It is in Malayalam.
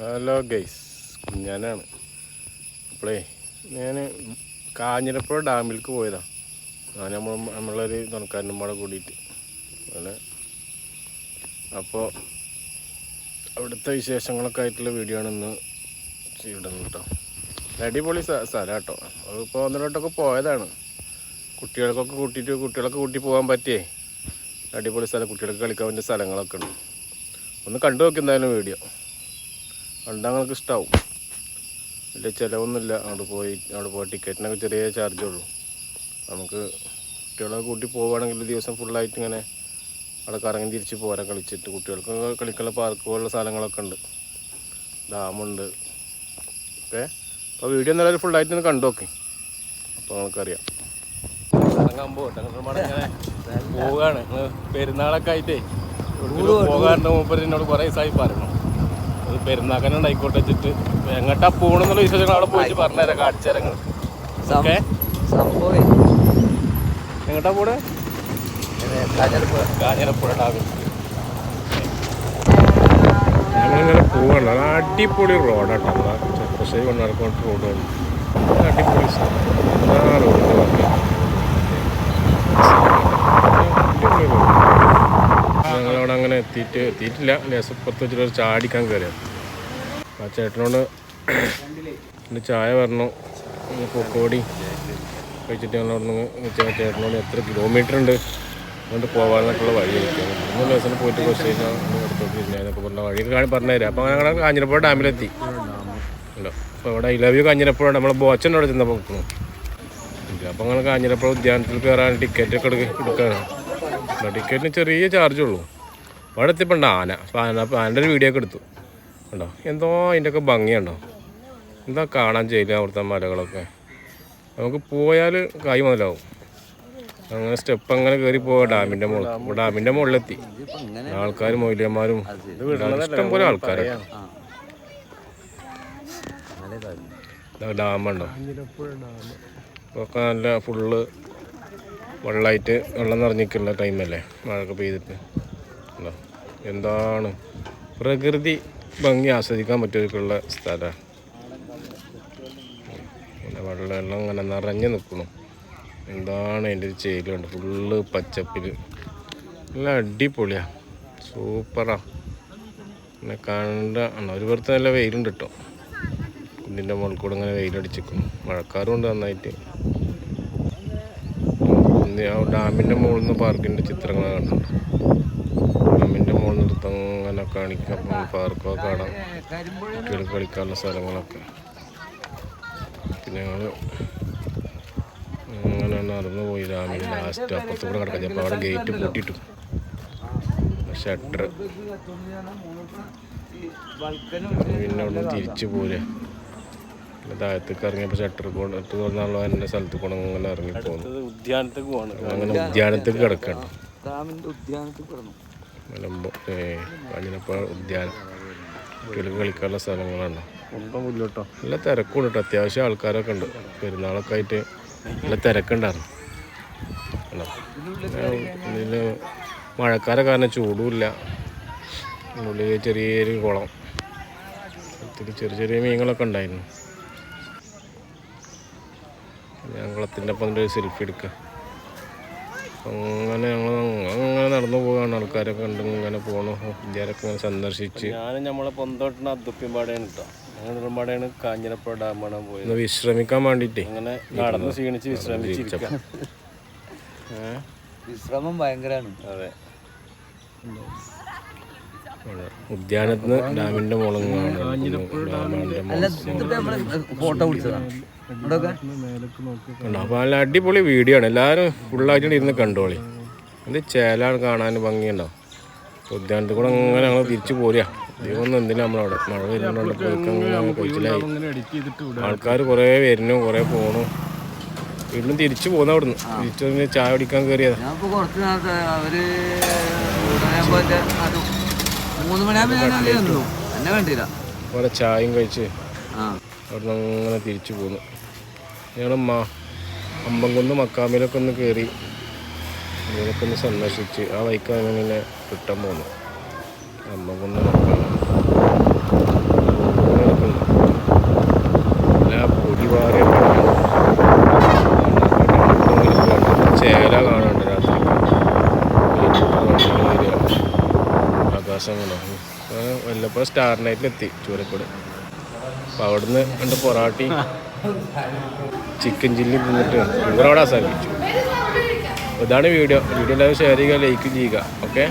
Hello guys കുഞ്ഞാനാണ്. അപ്പോളേ ഞാൻ കാഞ്ഞിരപ്പുഴ ഡാമിലേക്ക് പോയതാണ് ഞാൻ നമ്മൾ നമ്മളൊരു തുണക്കാരനും കൂടെ കൂടിയിട്ട്. അങ്ങനെ. അപ്പോൾ അവിടുത്തെ വിശേഷങ്ങളൊക്കെ ആയിട്ടുള്ള വീഡിയോ ആണ് ഇന്ന് ഇടുന്നത് കേട്ടോ അടിപൊളി സ്ഥ- സ്ഥലം കേട്ടോ അതിപ്പോൾ ഒന്നിലോട്ടൊക്കെ പോയതാണ്. കുട്ടികൾക്കൊക്കെ കൂട്ടിയിട്ട് കുട്ടികളൊക്കെ കൂട്ടി പോകാൻ പറ്റിയേ. അടിപൊളി സ്ഥലം. കുട്ടികൾക്ക് കളിക്കാൻ പറ്റിയ സ്ഥലങ്ങളൊക്കെ ഉണ്ട്. ഒന്ന് കണ്ടു നോക്കി എന്തായാലും വീഡിയോ. കണ്ടാൽ നിങ്ങൾക്ക് ഇഷ്ടാവും. വലിയ ചിലവൊന്നുമില്ല. അവിടെ പോയി അവിടെ പോയി. ടിക്കറ്റിനൊക്കെ ചെറിയ ചാർജേ ഉള്ളൂ. നമുക്ക് കുട്ടികളെ കൂട്ടി പോവുകയാണെങ്കിൽ ദിവസം ഫുള്ളായിട്ട് ഇങ്ങനെ അവിടെ കറങ്ങി തിരിച്ച് പോരാൻ കളിച്ചിട്ട്. കുട്ടികൾക്ക് കളിക്കാനുള്ള പാർക്ക് പോലുള്ള സ്ഥലങ്ങളൊക്കെ ഉണ്ട്. ഡാമുണ്ട് ഓക്കെ അപ്പോൾ വീഡിയോ എന്തായാലും ഫുള്ളായിട്ട് ഒന്ന് കണ്ടു നോക്കി. അപ്പോൾ നമുക്കറിയാം പോവുകയാണ്. പെരുന്നാളൊക്കെ ആയിട്ടേ. പോകാറുണ്ട് മൂപ്പര് എന്നോട് കുറേ ദിവസമായി പറഞ്ഞു അത് പെരുന്നാക്കനെ ഉണ്ടായിക്കോട്ടെ വെച്ചിട്ട്. എങ്ങോട്ടാ പോകണമെന്നുള്ള വിശേഷങ്ങൾ അവിടെ പോയിട്ട് പറഞ്ഞുതരാം കാണിച്ചുതരങ്ങൾ ഓക്കെ? എങ്ങോട്ടാ പോടെ കാഞ്ഞിരപ്പുഴ. ഡാമിൽ. ഞങ്ങളിങ്ങനെ പോവാണ്. അത് അടിപൊളി റോഡാട്ടോ. ചെറുപ്പശ്ശേരി കൊണ്ടാർക്കോട്ട് റോഡ് അടിപൊളി സ്ഥലം. ആ റോഡ് അടിപൊളി റോഡ് ഞങ്ങളവിടെ അങ്ങനെ എത്തിയിട്ട് എത്തിയിട്ടില്ല. ലേസപ്പുറത്ത് വെച്ചിട്ട് ചാടിക്കാൻ കയറിയത് ആ ചേട്ടനോട് എന്റെ ചായ പറഞ്ഞു. പൊക്കോടി കഴിച്ചിട്ട് ഞങ്ങളവിടെ ചേട്ടനോട് എത്ര കിലോമീറ്റർ ഉണ്ട്? അതുകൊണ്ട് പോകാനൊക്കെയുള്ള വഴി ചോദിക്കാം മൂന്ന് ദിവസം പോയിട്ട് കുറച്ച് കഴിഞ്ഞാൽ അടുത്തോട്ട് തിരിഞ്ഞാന്നൊക്കെ പറഞ്ഞ വഴി കാണി പറഞ്ഞുതരാം. അപ്പോൾ ഞങ്ങൾ കാഞ്ഞിരപ്പുഴ ഡാമിലെത്തി. ഉണ്ടോ അപ്പോൾ ഇവിടെ ഇലവ്യൂ കാഞ്ഞിരപ്പുഴ നമ്മളെ ബോച്ചന്റെ അവിടെ ചെന്നപ്പോൾ നിൽക്കുന്നു. അപ്പോൾ ഞങ്ങൾ കാഞ്ഞിരപ്പുഴ ഉദ്യാനത്തിൽ കയറാൻ ടിക്കറ്റൊക്കെ എടുക്കുക എടുക്ക എടുക്കാനാണ്. ടിക്കറ്റിന് ചെറിയ ചാർജ് ഉള്ളൂ അവിടെ എത്തിയപ്പോൾ ആന. അപ്പോൾ ആന അപ്പോൾ ആനന്റെ ഒരു വീഡിയോ ഒക്കെ എടുത്തു. ഉണ്ടോ എന്തോ അതിന്റെയൊക്കെ ഭംഗിയുണ്ടോ എന്താ കാണാൻ ചെയ്യില്ല അവിടുത്തെ മലകളൊക്കെ? നമുക്ക് പോയാൽ കായ് മുതലാവും. അങ്ങനെ സ്റ്റെപ്പ് അങ്ങനെ കയറി പോവാ ഡാമിന്റെ മുകളിൽ ഡാമിന്റെ മുകളിലെത്തി ആൾക്കാരും മൗല്യന്മാരും ഇഷ്ടം പോലെ ആൾക്കാരൊക്കെ ഡാമുണ്ടോ ഒക്കെ നല്ല ഫുള്ള് വെള്ളമായിട്ട് വെള്ളം നിറഞ്ഞിട്ടുള്ള ടൈമല്ലേ മഴയൊക്കെ പെയ്തിട്ട്. ഉണ്ടോ എന്താണ്? പ്രകൃതി ഭംഗി ആസ്വദിക്കാൻ പറ്റിയൊക്കെയുള്ള സ്ഥലമാണ് വെള്ളം എല്ലാം ഇങ്ങനെ നിറഞ്ഞു നിൽക്കണം എന്താണ് അതിന്റെ ഒരു ചേലുണ്ട് ഫുള്ള് പച്ചപ്പിൽ നല്ല അടിപൊളിയാണ് സൂപ്പറാ. പിന്നെ കണ്ട ഒരു പുറത്ത് നല്ല വെയിലുണ്ട് കേട്ടോ. കുന്നിന്റെ മുകളിൽ കൂടെ ഇങ്ങനെ വെയിലടിച്ചിരിക്കുന്നു. മഴക്കാറുണ്ട് നന്നായിട്ട്. ഡാമിന്റെ മുകളിൽ നിന്ന് പാർക്കിന്റെ ചിത്രങ്ങൾ കണ്ടിട്ടുണ്ട്. മുകളിൽ അങ്ങനെ കാണിക്കാം പാർക്കോ കാണാം. കുട്ടികൾ കളിക്കാനുള്ള സ്ഥലങ്ങളൊക്കെ. പിന്നെ ഞങ്ങൾ അങ്ങനെ നടന്നു പോയി. രാമിന് ലാസ്റ്റ് അപ്പുറത്ത് കൂടെ കിടക്കാം അപ്പോൾ അവിടെ ഗേറ്റ് പൂട്ടിയിട്ടു. ഷട്ടർ പിന്നെ അവിടെ തിരിച്ചു പിന്നെ താഴത്തേക്ക് ഇറങ്ങിയപ്പോൾ ഷട്ടർ കൊണ്ടിട്ട് തുറന്നുള്ള എന്റെ സ്ഥലത്ത് കൂടെ അങ്ങനെ ഇറങ്ങി പോകുന്നു ഉദ്യാനത്തേക്ക് പോകണം അങ്ങനെ ഉദ്യാനത്തേക്ക് കിടക്കണം. ഉദ്യാനത്തിൽ കിടന്നു. മലമ്പോ ഏ കാഞ്ഞിരപ്പുഴ ഉദ്യാനം കുട്ടികൾക്ക് കളിക്കാനുള്ള സ്ഥലങ്ങളാണ്. നല്ല തിരക്കുണ്ട് കേട്ടോ അത്യാവശ്യം ആൾക്കാരൊക്കെ ഉണ്ട്. പെരുന്നാളൊക്കെ ആയിട്ട് നല്ല തിരക്കുണ്ടായിരുന്നു? ഇതിൽ മഴക്കാരെ കാരണം ചൂടുമില്ല. ഉള്ളിൽ ചെറിയൊരു കുളം. ഒത്തിരി ചെറിയ ചെറിയ മീനുകളൊക്കെ ഉണ്ടായിരുന്നു. ഞാൻ കുളത്തിന്റെ ഒപ്പം ഒരു സെൽഫി എടുക്കുക അങ്ങനെ ഞങ്ങൾ ആൾക്കാരൊക്കെ കണ്ടും ഇങ്ങനെ പോണു. ഇന്ത്യയിലൊക്കെ ഇങ്ങനെ സന്ദർശിച്ച്. ഞാനും നമ്മളെ പൊന്തോട്ടിന് അദ്ദുപ്പിമ്പാടെയാണ് കേട്ടോ ഞങ്ങളുടെ കാഞ്ഞിരപ്പുഴ ഡാമാണ് പോയത്. വിശ്രമിക്കാൻ വേണ്ടിട്ട്. അങ്ങനെ നടന്ന് ക്ഷീണിച്ച് വിശ്രമിച്ചിരിക്കാം. വിശ്രമം ഭയങ്കരമാണ് അതെ. ഉദ്യാനത്തിന് ഡാമിന്റെ മുളങ്ങാണ് ഫോട്ടോ പിടിച്ചതാണ് അപ്പോൾ നല്ല അടിപൊളി വീഡിയോ ആണ്. എല്ലാവരും ഫുള്ളായിട്ട് ഇരുന്ന് കണ്ടോളി. ഇത് ചേലാണ് കാണാൻ ഭംഗിയുണ്ടോ? ഉദ്യാനത്തിൽ കൂടെ അങ്ങനെ ഞങ്ങൾ തിരിച്ചു പോരുക ദൈവമൊന്നും എന്തിനാ നമ്മളവിടെ മഴ വരുന്നുണ്ട് കൊച്ചിലായി ആൾക്കാർ കുറേ വരുന്നു കുറേ പോണു. വീണ്ടും തിരിച്ചു പോകുന്ന അവിടുന്ന്. തിരിച്ചു ചായ കുടിക്കാൻ കയറിയതാ അവിടെ ചായയും കഴിച്ച് അവിടുന്ന് അങ്ങനെ തിരിച്ചു പോന്നു. ഞങ്ങൾ അമ്പം കൊന്ന് മക്കാമിലൊക്കെ ഒന്ന് കയറി ഇതിനൊക്കെ ഒന്ന് സന്ദർശിച്ച് ആ വൈക്കാണ് ഇങ്ങനെ കിട്ടാൻ പോകുന്നു അമ്മ കൊണ്ട് എല്ലാ പൊടി വാറിയ ചേല രാത്രി. ആകാശം കാണാം. വല്ലപ്പോൾ സ്റ്റാർ നൈറ്റിലെത്തി ചൂരക്കോട് അപ്പൊ അവിടുന്ന് രണ്ട് പൊറാട്ടി ചിക്കൻ ചില്ലി തിന്നിട്ട് ഇവിടെ അവിടെ ഇതാണ് വീഡിയോ. വീഡിയോ എല്ലാവരും ഷെയർ ചെയ്യുക ലൈക്ക് ചെയ്യുക ഓക്കെ